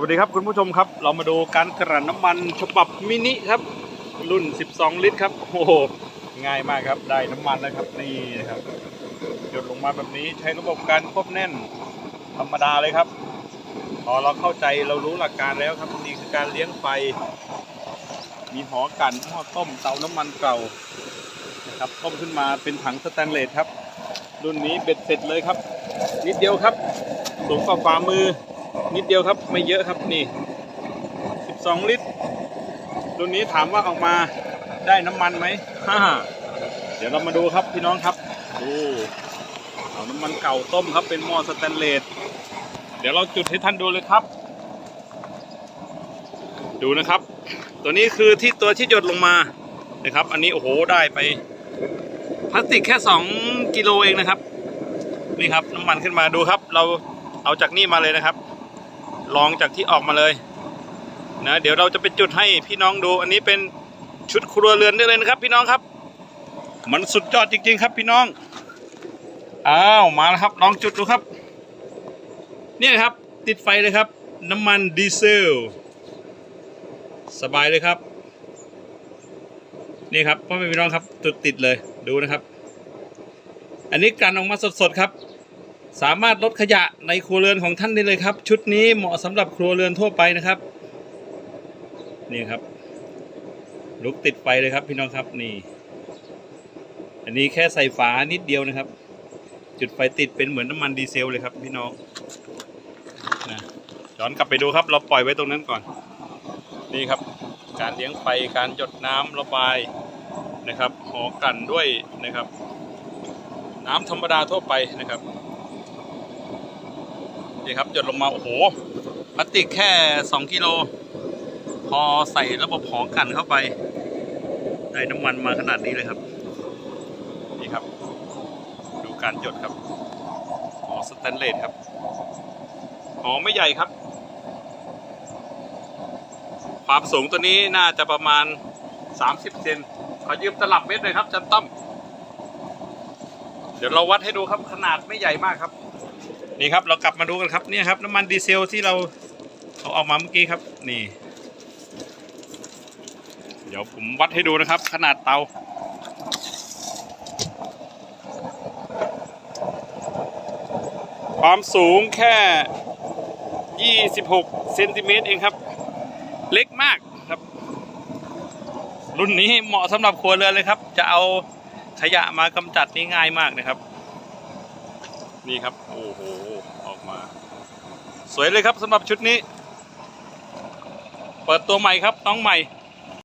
วัสดีครับคุณผู้ชมครับ เรามาดูการกลั่นน้ำมันฉบับมินิครับ รุ่น 12 ลิตรครับโอ้โหง่ายมากครับได้น้ำมันแล้วครับนี่นะครับหยดลงมาแบบนี้ใช้ระบบการควบแน่นธรรมดาเลยครับ พอเราเข้าใจเรารู้หลักการแล้วครับนี่คือการเลี้ยงไฟ มีหอกันหม้อต้มเตาน้ำมันเก่านะครับต้มขึ้นมาเป็นถังสแตนเลสครับ รุ่นนี้เบ็ดเสร็จเลยครับ นิดเดียวครับสูงกว่าฝ่ามือ นิดเดียวครับไม่เยอะครับนี่ 12 ลิตรรุ่นนี้ถามว่าออกมาได้น้ำมันไหมฮ่าเดี๋ยวเรามาดูครับพี่น้องครับดูเอาน้ำมันเก่าต้มครับเป็นหม้อสแตนเลสเดี๋ยวเราจุดให้ท่านดูเลยครับ ดูนะครับ ตัวนี้คือที่ตัวที่หยดลงมานะครับ อันนี้โอ้โหได้ไปพลาสติกแค่ 2 กิโลเองนะครับ นี่ครับน้ำมันขึ้นมาดูครับ เราเอาจากนี่มาเลยนะครับ ลองจากที่ออกมาเลยนะเดี๋ยวเราจะไปจุดให้พี่น้องดู อันนี้เป็นชุดครัวเรือนได้เลยนะครับ พี่น้องครับ มันสุดยอดจริง ๆ ครับพี่น้องอ้าวมาแล้วครับลองจุดดูครับเนี่ยครับ ติดไฟเลยครับ น้ำมันดีเซล สบายเลยครับ นี่ครับพ่อแม่พี่น้องครับจุดติดเลยดูนะครับ อันนี้กลั่นออกมาสดๆครับ สามารถลดขยะในครัวเรือนของท่านได้เลยครับ ชุดนี้เหมาะสำหรับครัวเรือนทั่วไปนะครับนี่ครับ ลุกติดไฟเลยครับพี่น้องครับนี่ อันนี้แค่ใส่ฝานิดเดียวนะครับ จุดไฟติดเป็นเหมือนน้ำมันดีเซลเลยครับพี่น้องนะย้อนกลับไปดูครับ เราปล่อยไว้ตรงนั้นก่อน นี่ครับ การเลี้ยงไฟการหยดน้ำระบายนะครับหอกันด้วยนะครับ น้ำธรรมดาทั่วไปนะครับ นี่ครับหยดลงมา โอ้โหพลาสติกแค่ 2 กิโล พอใส่ระบบหอกันเข้าไป ได้น้ำมันมาขนาดนี้เลยครับ นี่ครับ ดูการหยดครับหอสแตนเลสครับหอไม่ใหญ่ครับ ความสูงตัวนี้น่าจะประมาณ 30 เซนขอยืมตลับเมตรเลยครับจันต้อมเดี๋ยวเราวัดให้ดูครับขนาดไม่ใหญ่มากครับ นี่ครับเรากลับมาดูกันครับเนี่ยครับน้ำมันดีเซลที่เราเอาออกมาเมื่อกี้ครับ นี่ เดี๋ยวผมวัดให้ดูนะครับ ขนาดเตาความสูงแค่ 26 เซนติเมตรเองครับ เล็กมากครับ รุ่นนี้เหมาะสำหรับครัวเรือนเลยครับ จะเอาขยะมากำจัดนี่ง่ายมากนะครับ นี่ครับ โอ้โห ออกมา สวยเลยครับสำหรับชุดนี้ เปิดตัวใหม่ครับน้องใหม่